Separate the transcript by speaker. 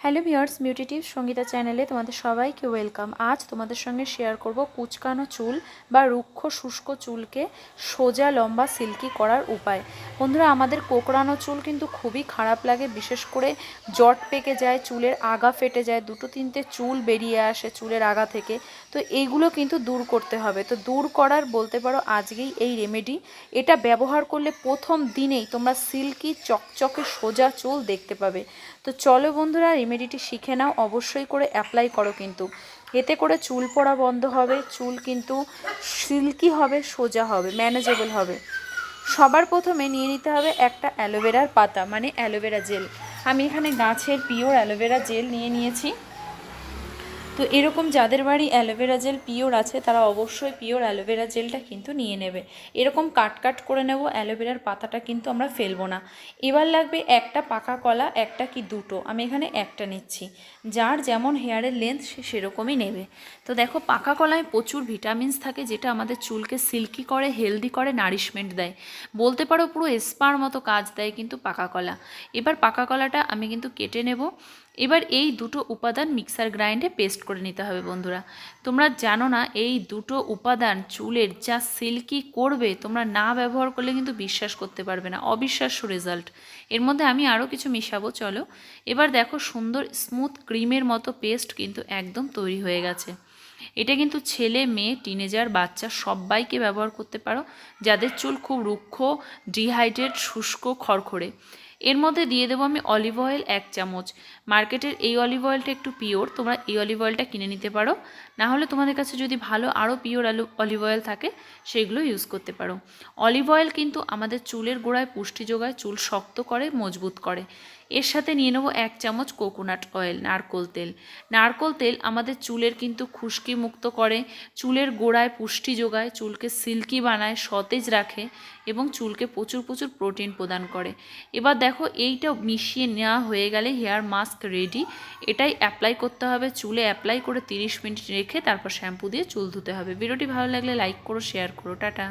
Speaker 1: Hello viewers মিউটিটিভ Sangeeta চ্যানেলে তোমাদের সবাইকে ওয়েলকাম। আজ তোমাদের সঙ্গে শেয়ার করব কুচকানো চুল বা রুক্ষ শুষ্ক চুলকে সোজা লম্বা সিল্কি করার উপায়। বন্ধুরা, আমাদের কোকড়ানো চুল কিন্তু খুবই খারাপ লাগে। বিশেষ করে জট পেকে যায়, চুলের আগা ফেটে যায়, দুটো তিনটে চুল বেরিয়ে আসে চুলের আগা থেকে। তো এইগুলো কিন্তু দূর করতে হবে। তো দূর করার বলতে পারো আজকেই এই রেমেডি এটা ব্যবহার করলে প্রথম দিনেই তোমরা সিল্কি, চকচকে, সোজা চুল দেখতে পাবে। তো চলো বন্ধুরা রেমেডিটি শিখে নাও। অবশ্যই করে অ্যাপ্লাই করো কিন্তু। এতে করে চুল পড়া বন্ধ হবে, চুল কিন্তু সিল্কি হবে, সোজা হবে ম্যানেজেবল হবে। সবার প্রথমে নিয়ে নিতে হবে একটা অ্যালোভেরার পাতা মানে অ্যালোভেরা জেল। আমি এখানে গাছের পিওর অ্যালোভেরা জেল নিয়ে নিয়েছি। তো এরকম যাদের বাড়ি অ্যালোভেরা জেল পিওর আছে, তারা অবশ্যই পিওর অ্যালোভেরা জেলটা কিন্তু নিয়ে নেবে। এরকম কাট কাট করে নেব অ্যালোভেরার পাতাটা কিন্তু আমরা ফেলব না। এবার লাগবে একটা পাকা কলা, একটা কি দুটো। আমি এখানে একটা নিচ্ছি। যার যেমন হেয়ারের লেন্থ সে সেরকমই নেবে। তো দেখো, পাকা কলায় প্রচুর ভিটামিনস থাকে, যেটা আমাদের চুলকে সিল্কি করে হেলদি করে নারিশমেন্ট দেয়। বলতে পারো পুরো স্পার মতো কাজ দেয় কিন্তু পাকা কলা। এবার পাকা কলাটা আমি কিন্তু কেটে নেব। এবার এই দুটো উপাদান মিক্সার গ্রাইন্ডে পেস্ট করে নিতে হবে বন্ধুরা। তোমরা জানো না, এই দুটো উপাদান চুলের যা সিল্কি করবে, তোমরা না ব্যবহার করলে কিন্তু বিশ্বাস করতে পারবে না, অবিশ্বাস্য রেজাল্ট। এর মধ্যে আমি আরও কিছু মিশাবো, চলো। এবার দেখো সুন্দর স্মুথ ক্রিমের মতো পেস্ট কিন্তু একদম তৈরি হয়ে গেছে। এটা কিন্তু ছেলে, মেয়ে, টিনেজার, বাচ্চা সবাইকে ব্যবহার করতে পারো, যাদের চুল খুব রুক্ষ, ডিহাইড্রেট, শুষ্ক, খড়খড়ে। এর মধ্যে দিয়ে দেবো আমি অলিভ অয়েল এক চামচ। মার্কেটের এই অলিভ অয়েলটা একটু পিওর তোমরা এই অলিভ অয়েলটা কিনে নিতে পারো। না হলে তোমাদের কাছে যদি ভালো আরও পিওর আলু অলিভ অয়েল থাকে, সেগুলো ইউজ করতে পারো। অলিভ অয়েল কিন্তু আমাদের চুলের গোড়ায় পুষ্টি যোগায়, চুল শক্ত করে, মজবুত করে। এর সাথে নিয়ে নেব এক চামচ কোকোনাট অয়েল নারকোল তেল। নারকোল তেল আমাদের চুলের কিন্তু খুশকি মুক্ত করে, চুলের গোড়ায় পুষ্টি যোগায়, চুলকে সিল্কি বানায়, সতেজ রাখে এবং চুলকে প্রচুর প্রচুর প্রোটিন প্রদান করে। এবার এইটা মিশিয়ে নেওয়া হয়ে গেলে হেয়ার মাস্ক রেডি। এটাই অ্যাপ্লাই করতে হবে, চুলে অ্যাপ্লাই করে তিরিশ মিনিট রেখে তারপর শ্যাম্পু দিয়ে চুল ধুতে হবে। ভিডিওটি ভালো লাগলে লাইক করো শেয়ার করো, টাটা।